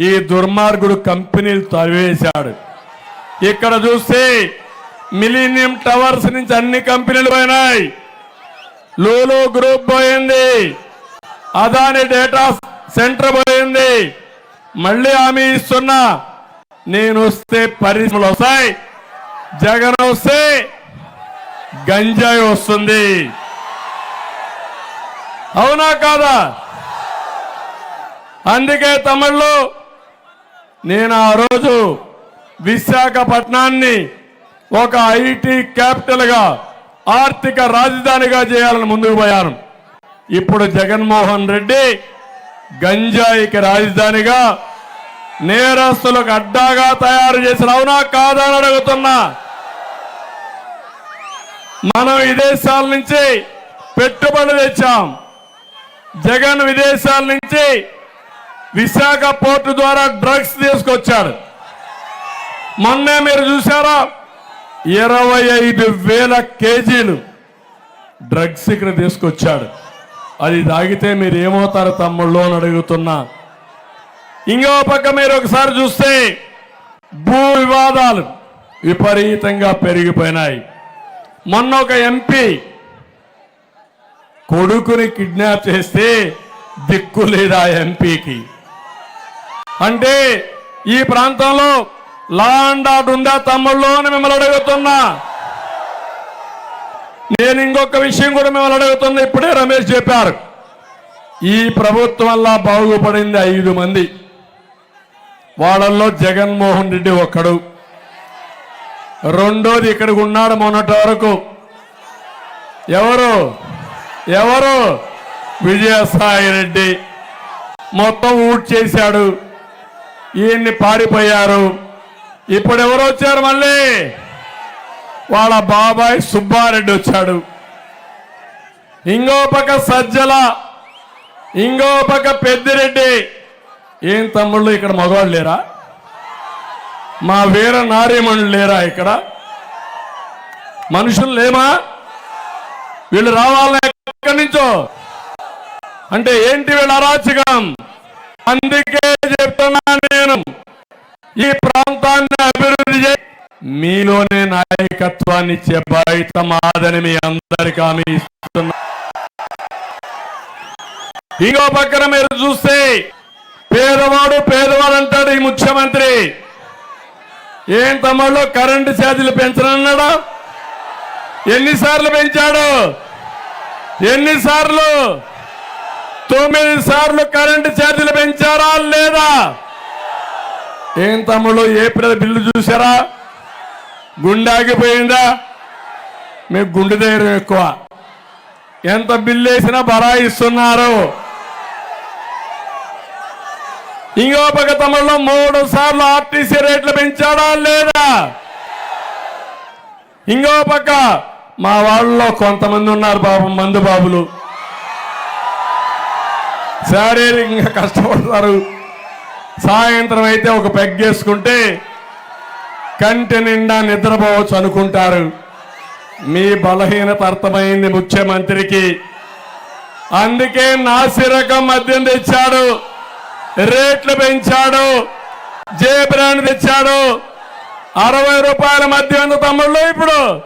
ఈ దుర్మార్గుడు కంపెనీలు తరివేశాడు. ఇక్కడ చూస్తే మిలీనియం టవర్స్ నుంచి అన్ని కంపెనీలు పోయినాయి. లూలు గ్రూప్ పోయింది. అదాని డేటా సెంటర్ పోయింది. మళ్ళీ హామీ ఇస్తున్నా నేను వస్తే పరిశ్రమలు వస్తాయి. జగన్ వస్తే గంజాయి వస్తుంది. అవునా కాదా? అందుకే తమిళ్ళు నేను ఆ రోజు విశాఖపట్నాన్ని ఒక ఐటీ క్యాపిటల్గా ఆర్థిక రాజధానిగా చేయాలని ముందుకు పోయాను. ఇప్పుడు జగన్మోహన్ రెడ్డి గంజాయికి రాజధానిగా నేరస్తులకు అడ్డాగా తయారు చేసిన అవునా కాదని అడుగుతున్నా. మనం విదేశాల నుంచి పెట్టుబడి తెచ్చాం. జగన్ విదేశాల నుంచి విశాఖ పోర్టు ద్వారా డ్రగ్స్ తీసుకొచ్చాడు మొన్నే మీరు చూసారా ఇరవై ఐదు వేల కేజీలు డ్రగ్స్ ఇక్కడ తీసుకొచ్చాడు. అది తాగితే మీరు ఏమవుతారు తమ్ముళ్ళు అని అడుగుతున్నా. ఇంకో పక్క మీరు ఒకసారి చూస్తే భూ వివాదాలు విపరీతంగా పెరిగిపోయినాయి. మొన్న ఒక ఎంపీ కొడుకుని కిడ్నాప్ చేస్తే దిక్కు లేదా ఎంపీకి? అంటే ఈ ప్రాంతంలో లా అండ్ ఆర్డర్ ఉందా తమ్ముళ్ళు అని మిమ్మల్ని అడుగుతున్నా. నేను ఇంకొక విషయం కూడా మిమ్మల్ని అడుగుతున్నా. ఇప్పుడే రమేష్ చెప్పారు. ఈ ప్రభుత్వం బాగుపడింది ఐదు మంది. వాళ్ళల్లో జగన్మోహన్ రెడ్డి ఒక్కడు. రెండోది ఇక్కడికి ఉన్నాడు మొన్నటి వరకు. ఎవరు? ఎవరు? విజయసాయి రెడ్డి. మొత్తం ఊట్ చేశాడు ఈయన్ని పారిపోయారు. ఇప్పుడు ఎవరు వచ్చారు మళ్ళీ? వాళ్ళ బాబాయ్ సుబ్బారెడ్డి వచ్చాడు. ఇంకో పక్క సజ్జల ఇంకో పక్క పెద్దిరెడ్డి. ఏం తమ్ముళ్ళు ఇక్కడ మగవాళ్ళు లేరా? మా వీర నారీమణులు లేరా ఇక్కడ? మనుషులు లేమా? వీళ్ళు రావాలని ఎక్కడి నుంచో? అంటే ఏంటి వీళ్ళ అరాచకం? అందుకే చెప్తున్నా నేను ఈ ప్రాంతాన్ని అభివృద్ధి చే మీలోనే నాయకత్వాన్ని ఇచ్చే బాధ్యత మాదని మీ అందరికీ హామీ ఇస్తున్నా. ఇంకో పక్కన మీరు చూస్తే పేదవాడు పేదవాడు అంటాడు ఈ ముఖ్యమంత్రి. ఏం తమ్ముళ్ళు కరెంటు ఛార్జీలు పెంచనన్నాడా? ఎన్నిసార్లు పెంచాడు? ఎన్నిసార్లు? తొమ్మిది సార్లు కరెంటు ఛార్జీలు పెంచారా లేదా? ఏం తమ్ముళ్ళు ఏప్రిల్ బిల్లు చూసారా గుండె ఆగిపోయిందా? మీకు గుండె ధైర్యం ఎక్కువ. ఎంత బిల్లు వేసినా బరాయిస్తున్నారు. ఇంకో పక్క తమలో మూడు సార్లు ఆర్టీసీ రేట్లు పెంచాడా లేదా? ఇంకో పక్క మా వాళ్ళలో కొంతమంది ఉన్నారు బాబు మందు బాబులు. శారీరకంగా కష్టపడతారు. సాయంత్రం అయితే ఒక పెగ్గేసుకుంటే కంటి నిండా నిద్రపోవచ్చు అనుకుంటారు. మీ బలహీనత అర్థమైంది ముఖ్యమంత్రికి. అందుకే నాసిరకం మద్యం తెచ్చాడు రేట్లు పెంచాడు జే బ్రాండ్ తెచ్చాడు. అరవై రూపాయల మద్యం ఎంత తమ్ముళ్ళు ఇప్పుడు.